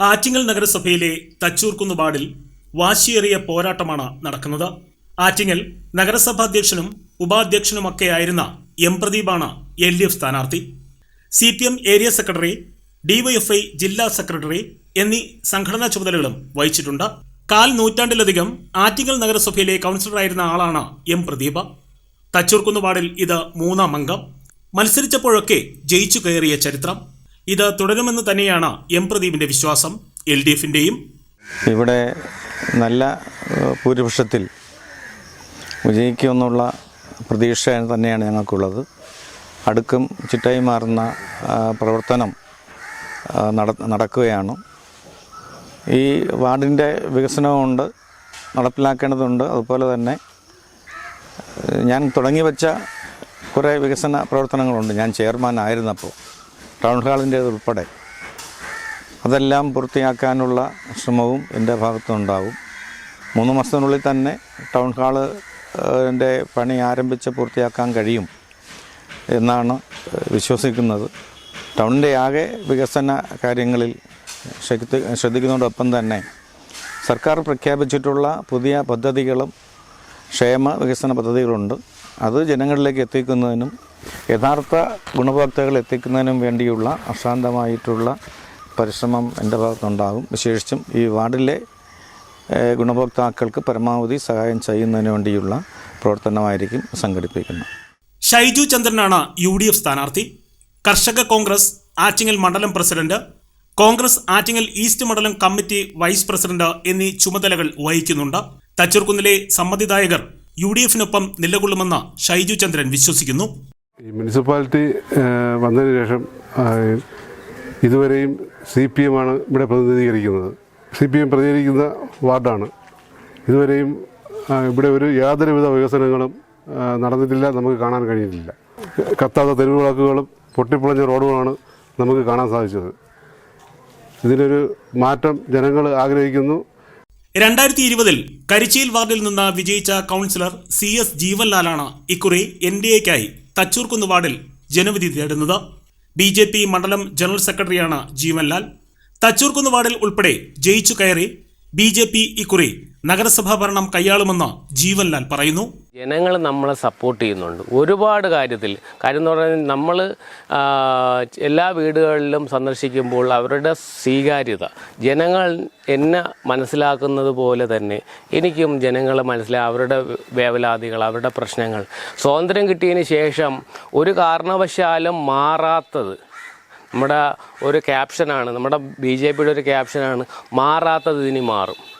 ആറ്റിങ്ങൽ നഗരസഭയിലെ തച്ചൂർക്കുന്നുപാടിൽ വാശിയേറിയ പോരാട്ടമാണ് നടക്കുന്നത്. ആറ്റിങ്ങൽ നഗരസഭാ അധ്യക്ഷനും ഉപാധ്യക്ഷനുമൊക്കെയായിരുന്ന എം പ്രദീപാണ് എൽ ഡി എഫ് സ്ഥാനാർത്ഥി. C P M area secretary DYFI ജില്ലാ സെക്രട്ടറി എന്നീ സംഘടനാ ചുമതലകളും വഹിച്ചിട്ടുണ്ട്. കാൽ നൂറ്റാണ്ടിലധികം ആറ്റിങ്ങൽ നഗരസഭയിലെ കൗൺസിലറായിരുന്ന ആളാണ് എം പ്രദീപ. തച്ചൂർക്കുന്നുപാടിൽ ഇത് മൂന്നാം അംഗം. മത്സരിച്ചപ്പോഴൊക്കെ ജയിച്ചു കയറിയ ചരിത്രം. ഇത് തുടരുമെന്ന് തന്നെയാണ് എം പ്രദീപിന്റെ വിശ്വാസം എൽ ഡി എഫിന്റെയും ഇവിടെ നല്ല ഭൂരിപക്ഷത്തിൽ വിജയിക്കുമെന്നുള്ള പ്രതീക്ഷ തന്നെയാണ് ഞങ്ങൾക്കുള്ളത്. അടുക്കും ചിട്ടയും മാറുന്ന പ്രവർത്തനം നട നടക്കുകയാണ്. ഈ വാർഡിന്റെ വികസനമുണ്ട് നടപ്പിലാക്കേണ്ടതുണ്ട്. അതുപോലെ തന്നെ ഞാൻ തുടങ്ങി വെച്ച കുറേ വികസന പ്രവർത്തനങ്ങളുണ്ട്. ഞാൻ ചെയർമാൻ ആയിരുന്നപ്പോൾ. ടൗൺ ഹാളിന്റെ ഉൾപ്പെടെ. അതെല്ലാം പൂർത്തിയാക്കാനുള്ള ശ്രമവും എന്റെ ഭാഗത്തുനിന്നുണ്ടാവും മൂന്ന് മാസത്തിനുള്ളിൽ തന്നെ ടൗൺ ഹാൾ എന്റെ പണി ആരംഭിച്ച് പൂർത്തിയാക്കാൻ കഴിയും എന്നാണ് വിശ്വസിക്കുന്നത്. ടൗണിന്റെ ആകെ വികസന കാര്യങ്ങളിൽ ശ്രദ്ധിക്കുന്നതോടൊപ്പം തന്നെ സർക്കാർ പ്രഖ്യാപിച്ചിട്ടുള്ള പുതിയ പദ്ധതികളും ക്ഷേമ വികസന പദ്ധതികളുണ്ട്. അത് ജനങ്ങളിലേക്ക് എത്തിക്കുന്നതിനും യഥാർത്ഥ ഗുണഭോക്താക്കൾ എത്തിക്കുന്നതിനും വേണ്ടിയുള്ള അശാന്തമായിട്ടുള്ള പരിശ്രമം എന്റെ ഭാഗത്തുണ്ടാകും. വിശേഷിച്ചും ഈ വാർഡിലെ ഗുണഭോക്താക്കൾക്ക് പരമാവധി സഹായം ചെയ്യുന്നതിന് വേണ്ടിയുള്ള പ്രവർത്തനമായിരിക്കും സംഘടിപ്പിക്കുന്നത്. ഷൈജു ചന്ദ്രനാണ് യു ഡി എഫ് സ്ഥാനാർത്ഥി. കർഷക കോൺഗ്രസ് ആറ്റിങ്ങൽ മണ്ഡലം പ്രസിഡന്റ്. കോൺഗ്രസ് ആറ്റിങ്ങൽ ഈസ്റ്റ് മണ്ഡലം കമ്മിറ്റി വൈസ് പ്രസിഡന്റ് എന്നീ ചുമതലകൾ വഹിക്കുന്നുണ്ട്. തച്ചൂർക്കുന്നിലെ സമ്മതിദായകർ യു ഡി എഫിനൊപ്പം നിലകൊള്ളുമെന്ന് ഷൈജു ചന്ദ്രൻ വിശ്വസിക്കുന്നു. ഈ മുനിസിപ്പാലിറ്റി വന്നതിന് ശേഷം ഇതുവരെയും സി പി എമ്മാണ് ഇവിടെ പ്രതിനിധീകരിക്കുന്നത്. സി പി എം പ്രതികരിക്കുന്ന വാർഡാണ്. ഇതുവരെയും ഇവിടെ ഒരു യാതൊരുവിധ വികസനങ്ങളും നടന്നിട്ടില്ല നമുക്ക് കാണാൻ കഴിഞ്ഞിട്ടില്ല. കത്താത്ത തെരുവ് വിളക്കുകളും പൊട്ടിപ്പൊളഞ്ഞ റോഡുകളാണ് നമുക്ക് കാണാൻ സാധിച്ചത്. ഇതിനൊരു മാറ്റം ജനങ്ങൾ ആഗ്രഹിക്കുന്നു. രണ്ടായിരത്തി ഇരുപതിൽ കരിച്ചിയിൽ വാർഡിൽ നിന്ന് വിജയിച്ച കൗൺസിലർ സി എസ് ജീവൻലാലാണ് ഇക്കുറി എൻ ഡി എക്കായി തച്ചൂർക്കുന്ന് വാർഡിൽ ജനവിധി തേടുന്നത്. ബി ജെ പി മണ്ഡലം ജനറൽ സെക്രട്ടറിയാണ് ജീവൻലാൽ. തച്ചൂർക്കുന്ന് വാർഡിൽ ഉൾപ്പെടെ ജയിച്ചു കയറി ബി ജെ പി ഇക്കുറി നഗരസഭാ ഭരണം കൈയാളുമെന്ന് ജീവൻലാൽ പറയുന്നു. ജനങ്ങൾ നമ്മളെ സപ്പോർട്ട് ചെയ്യുന്നുണ്ട്. ഒരുപാട് കാര്യത്തിൽ കാര്യം എന്ന് പറഞ്ഞാൽ നമ്മൾ എല്ലാ വീടുകളിലും സന്ദർശിക്കുമ്പോൾ അവരുടെ സ്വീകാര്യത. ജനങ്ങൾ എന്നെ മനസ്സിലാക്കുന്നത് പോലെ തന്നെ എനിക്കും ജനങ്ങളെ മനസ്സിലാ അവരുടെ വേവലാതികൾ അവരുടെ പ്രശ്നങ്ങൾ. സ്വാതന്ത്ര്യം കിട്ടിയതിന് ശേഷം ഒരു കാരണവശാലും മാറാത്തത് നമ്മുടെ ഒരു ക്യാപ്ഷനാണ് നമ്മുടെ ബി ജെ പിയുടെ ഒരു ക്യാപ്ഷനാണ് മാറാത്തത് ഇനി മാറും.